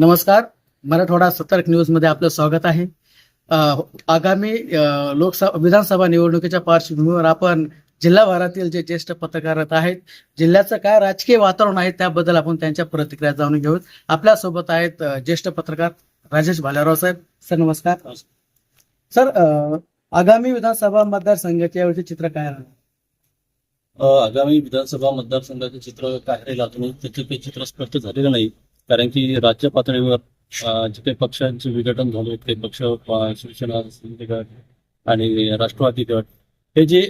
नमस्कार. मराठवाडा सतर्क न्यूजमध्ये आपलं स्वागत आहे. आगामी लोकसभा विधानसभा निवडणुकीच्या पार्श्वभूमीवर आपण जिल्हाभरातील जे ज्येष्ठ पत्रकार आहेत जिल्ह्याचं काय राजकीय वातावरण आहे त्याबद्दल आपण त्यांच्या प्रतिक्रिया जाणून घेऊ आपल्यासोबत आहेत ज्येष्ठ पत्रकार राजेश भालेराव साहेब. सर नमस्कार. सर आगामी विधानसभा मतदारसंघाचे यावेळी चित्र काय राहणार? आगामी विधानसभा मतदारसंघाचे चित्र काय राहील अजून त्याचं काही चित्र स्पष्ट झालेलं नाही. कारण की राज्य पातळीवर जिथे जे काही पक्षांचे विघटन झाले ते पक्ष शिवसेना गट आणि राष्ट्रवादी गट हे जे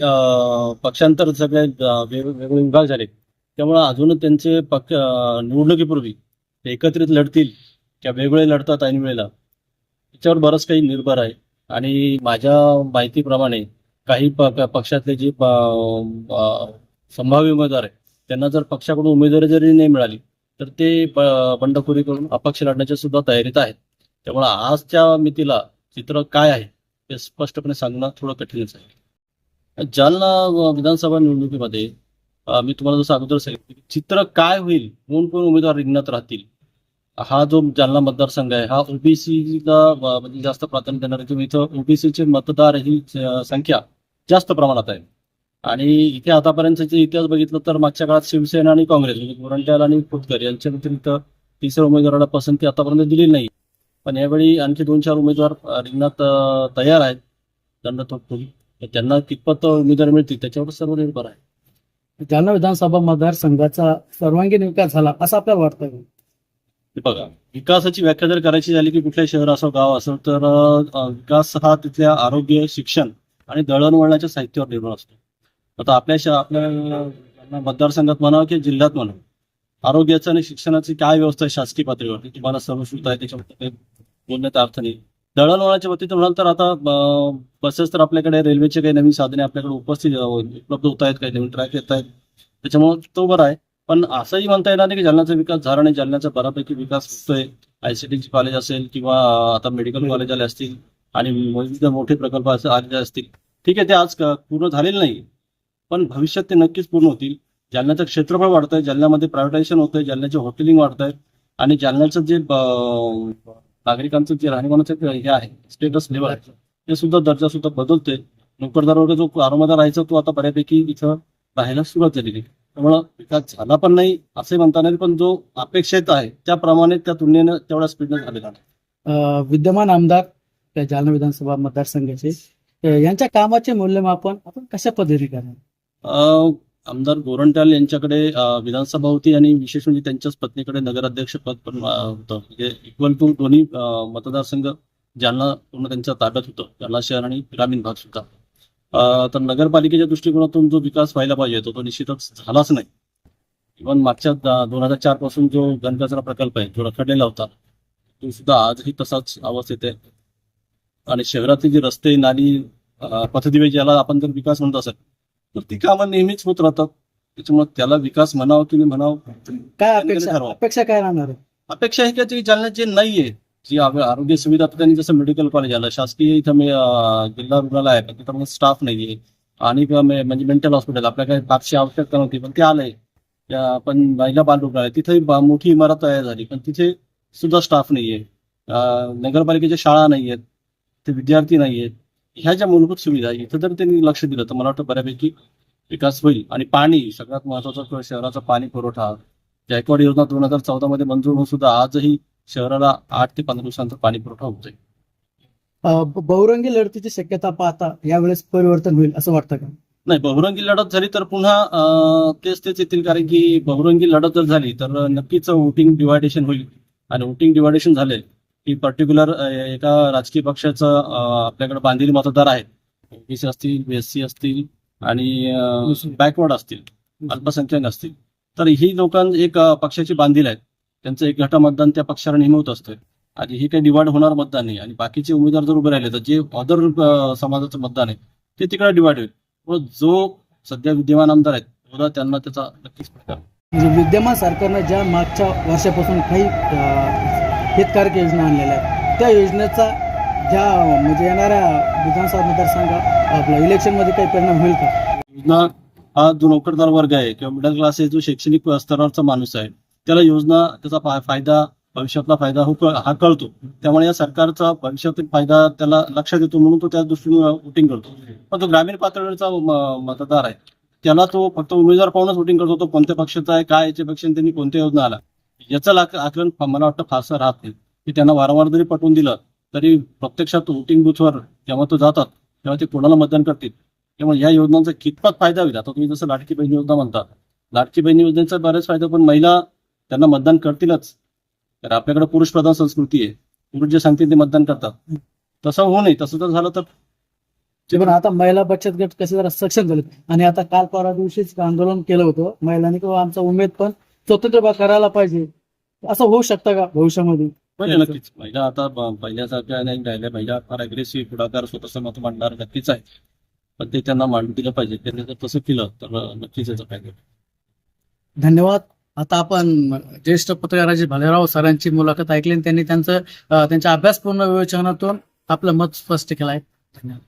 पक्षांतर सगळे वेगवेगळे विभाग झाले त्यामुळे अजून त्यांचे पक्ष निवडणुकीपूर्वी ते एकत्रित लढतील किंवा वेगवेगळे लढतात ऐन वेळेला त्याच्यावर बरंच काही निर्भर आहे. आणि माझ्या माहितीप्रमाणे काही पक्षातले जे संभाव्य उमेदवार आहे त्यांना जर पक्षाकडून उमेदवारी जरी नाही मिळाली तर ते बंडखोरी करून अपक्ष लढण्याच्या सुद्धा तयारीत आहेत. त्यामुळे आजच्या मितीला चित्र काय आहे हे स्पष्टपणे सांगणं थोडं कठीणच आहे. जालना विधानसभा निवडणुकीमध्ये मी तुम्हाला जसं अगोदर सांगितलं की चित्र काय होईल कोण कोण उमेदवार रिंगणात राहतील. हा जो जालना मतदारसंघ आहे हा ओबीसीला म्हणजे जास्त प्राधान्य देणार आहे तुम्ही इथं ओबीसीचे मतदार ही संख्या जास्त प्रमाणात आहे. आणि इथे आतापर्यंतचे इतिहास बघितलं तर मागच्या काळात शिवसेना आणि काँग्रेस म्हणजे गोरंट्याल आणि खोतकर यांच्या व्यतिरिक्त तिसऱ्या उमेदवाराला पसंती आतापर्यंत दिली नाही. पण यावेळी आणखी दोन चार उमेदवार रिंगणात तयार आहेत. थोपटून तर त्यांना कितपत उमेदवार मिळतील त्याच्यावर सर्व निर्भर आहे. जालना विधानसभा मतदारसंघाचा सर्वांगीण विकास झाला असं आपल्याला वाटतं बघा विकासाची व्याख्या जर करायची झाली की कुठल्या शहर असो गाव असो तर विकास हा तिथल्या आरोग्य शिक्षण आणि दळणवळणाच्या साहित्यावर निर्भर असतो. आता आपल्या श- आपल्या मतदारसंघात म्हणावं की जिल्ह्यात म्हणावं. आरोग्याचं आणि शिक्षणाची काय व्यवस्था आहे शासकीय पातळीवर तुम्हाला सर्वश्रुत आहे त्याच्याबद्दल बोलण्यात अर्थ नाही. दळणवळणाच्या बाबतीत म्हणाल तर आता बसेस तर आपल्याकडे रेल्वेचे काही नवीन साधने आपल्याकडे उपस्थित उपलब्ध होत आहेत काही नवीन ट्रॅक येत आहेत. त्याच्यामुळे तो बरा आहे. पण असंही म्हणता येणार नाही की जालन्याचा विकास झाला नाही. जालन्याचा बऱ्यापैकी विकास होतोय. आयसीटी कॉलेज असेल किंवा आता मेडिकल कॉलेज आले असतील आणि विविध मोठे प्रकल्प असे आलेले असतील. ठीक आहे ते आज पूर्ण झालेले नाही. पण भविष्यात ते नक्कीच पूर्ण होतील. जालन्याचं क्षेत्रफळ वाढतंय जालन्यामध्ये प्रायव्हेटायझेशन होतंय जालन्याचे हॉटेलिंग वाढत आहे आणि जालन्याचं जे नागरिकांचं जे राहणीमानाचं हे आहे स्टेटस लेवल आहे ते सुद्धा दर्जा सुद्धा बदलतोय. नोकरदार जो आरामात राहायचा तो आता बऱ्यापैकी इथं राहायला सुरुवात झालेली त्यामुळं विकास झाला पण नाही असे म्हणता नाही पण जो अपेक्षित आहे त्याप्रमाणे त्या तुलनेनं तेवढ्या स्पीडनं झालेला नाही. विद्यमान आमदार जालना विधानसभा मतदारसंघाचे यांच्या कामाचे मूल्यमापन आपण कशा पद्धतीने करणार आमदार गोरंट्याल यांच्याकडे विधानसभा होती आणि विशेष म्हणजे त्यांच्याच पत्नीकडे नगराध्यक्ष पद पण होतं. म्हणजे इक्वल टू दोन्ही मतदारसंघ जालना पूर्ण त्यांच्या ताब्यात होतं. जालना शहर आणि ग्रामीण भाग सुद्धा. तर नगरपालिकेच्या दृष्टिकोनातून जो विकास व्हायला पाहिजे तो तो निश्चितच झालाच नाही. इव्हन मागच्या दोन हजार चारपासून जो घनकचरा प्रकल्प आहे जो रखडलेला होता तो सुद्धा आजही तसाच अवस्थेत आहे. आणि शहरातले जे रस्ते नाली पथदिवे ज्याला आपण जर विकास म्हणत असेल तर ती कामं नेहमीच होत राहतात. त्याच्यामुळे त्याला विकास म्हणावं की नाही म्हणावं काय अपेक्षा ठरवा. अपेक्षा काय राहणार? आहे अपेक्षा आहे की जालन्यात जे नाहीये. जी आव- आरोग्य सुविधा आता त्यांनी जसं मेडिकल कॉलेज आलं शासकीय इथं मे- अं, जिल्हा रुग्णालय आहे पण तिथं स्टाफ नाहीये. आणि किंवा मे- म्हणजे मेंटल हॉस्पिटल आपल्या काही फारशी आवश्यकता नव्हती पण ते आलंय. त्या पण महिला बाल रुग्णालय तिथे बा- मोठी इमारत तयार झाली पण तिथे सुद्धा स्टाफ नाहीये. अं, नगरपालिकेच्या शाळा नाहीयेत. ते विद्यार्थी नाहीयेत. ह्या ज्या मूलभूत सुविधा इथं जर त्यांनी लक्ष दिलं तर मला वाटतं बऱ्यापैकी विकास होईल. आणि पाणी सगळ्यात महत्त्वाचा शहराचा पाणी पुरवठा. जायकवाड योजना दोन हजार चौदा मध्ये मंजूर होऊन सुद्धा आजही शहराला आठ ते पंधरा दिवसांचा पाणी पुरवठा होतोय बहुरंगी लढतीची शक्यता पाहता यावेळेस परिवर्तन होईल असं वाटतं का? नाही बहुरंगी लढत झाली तर पुन्हा तेच तेच येतील. कारण की बहुरंगी लढत जर झाली तर नक्कीच वोटिंग डिवायडेशन होईल. आणि वोटिंग डिवायडेशन झाले की पर्टिक्युलर एका राजकीय पक्षाचं आपल्याकडे बांधील मतदार आहेत. ओबीसी असतील बीएससी असतील आणि बॅकवर्ड असतील अल्पसंख्याक असतील. तर ही लोकां एक पक्षाची बांधील आहेत. त्यांचं एक गटा मतदान त्या पक्षाला नेहमी होत असतं आणि हे काही डिवाइड होणार मतदान नाही. आणि बाकीचे उमेदवार जर उभे राहिले तर जे अदर समाजाचं मतदान आहे ते तिकडे डिवाइड होईल. व जो सध्या विद्यमान आमदार आहेत त्यांना त्याचा नक्कीच. म्हणजे विद्यमान सरकारनं ज्या मागच्या वर्षापासून काही हितकारक योजना आणलेल्या आहेत. त्या योजनेचा ज्या म्हणजे येणाऱ्या विधानसभा मतदारसंघात आपल्या इलेक्शनमध्ये काही परिणाम होईल का? योजना हा जो नोकरदार वर्ग आहे किंवा मिडल क्लास आहे जो शैक्षणिक स्तरावरचा माणूस आहे त्याला योजना त्याचा फायदा भविष्यातला फायदा हो हा कळतो. त्यामुळे या सरकारचा भविष्यातील फायदा त्याला लक्षात येतो म्हणून तो त्या दृष्टीने वोटिंग करतो. पण तो ग्रामीण पातळीवरचा म- मतदार आहे त्याला तो फक्त उमेदवार पाहूनच वोटिंग करतो तो कोणत्या पक्षाचा आहे काय याच्यापेक्षा त्यांनी कोणत्या योजना आला याचं आकलन मला वाटतं फारसं राहत नाही. की त्यांना वारंवार जरी पटवून दिलं तरी प्रत्यक्षात वोटिंग बुथवर जेव्हा तो जातात तेव्हा ते कोणाला मतदान करतील? त्यामुळे या योजनांचा कितपत फायदा होईल? आता तुम्ही जसं लाडकी बहीण योजना म्हणता लाडकी बहीण योजनेचा बरेच फायदा पण महिला त्यांना मतदान करतीलच. तर आपल्याकडे पुरुष प्रधान संस्कृती आहे. पुरुष जे सांगतील ते मतदान करतात. तसं होऊ नये. तसं जर झालं तर ते पण आता महिला बचत गट कसे जरा सक्षम झाले आणि आता काल परवा दिवशीच आंदोलन केलं होतं. महिलांनी किंवा आमचा उमेद पण स्वतंत्र करायला पाहिजे. असं होऊ शकतं का भविष्यामध्ये? नक्कीच. महिला आता पहिल्यासारख्या नाही राहिल्या महिला फार अग्रेसिव्ह पुढाकार स्वतःचं मत मांडणार नक्कीच आहे. पण ते त्यांना मांडू दिलं पाहिजे. त्यांनी जर तसं केलं तर नक्कीच याचा फायदा. धन्यवाद. आता आपण ज्येष्ठ पत्रकार अजित भालेराव सरांची मुलाखत ऐकली आणि त्यांनी त्यांचं त्यांच्या अभ्यासपूर्ण विवेचनातून आपलं मत स्पष्ट केलं आहे. धन्यवाद.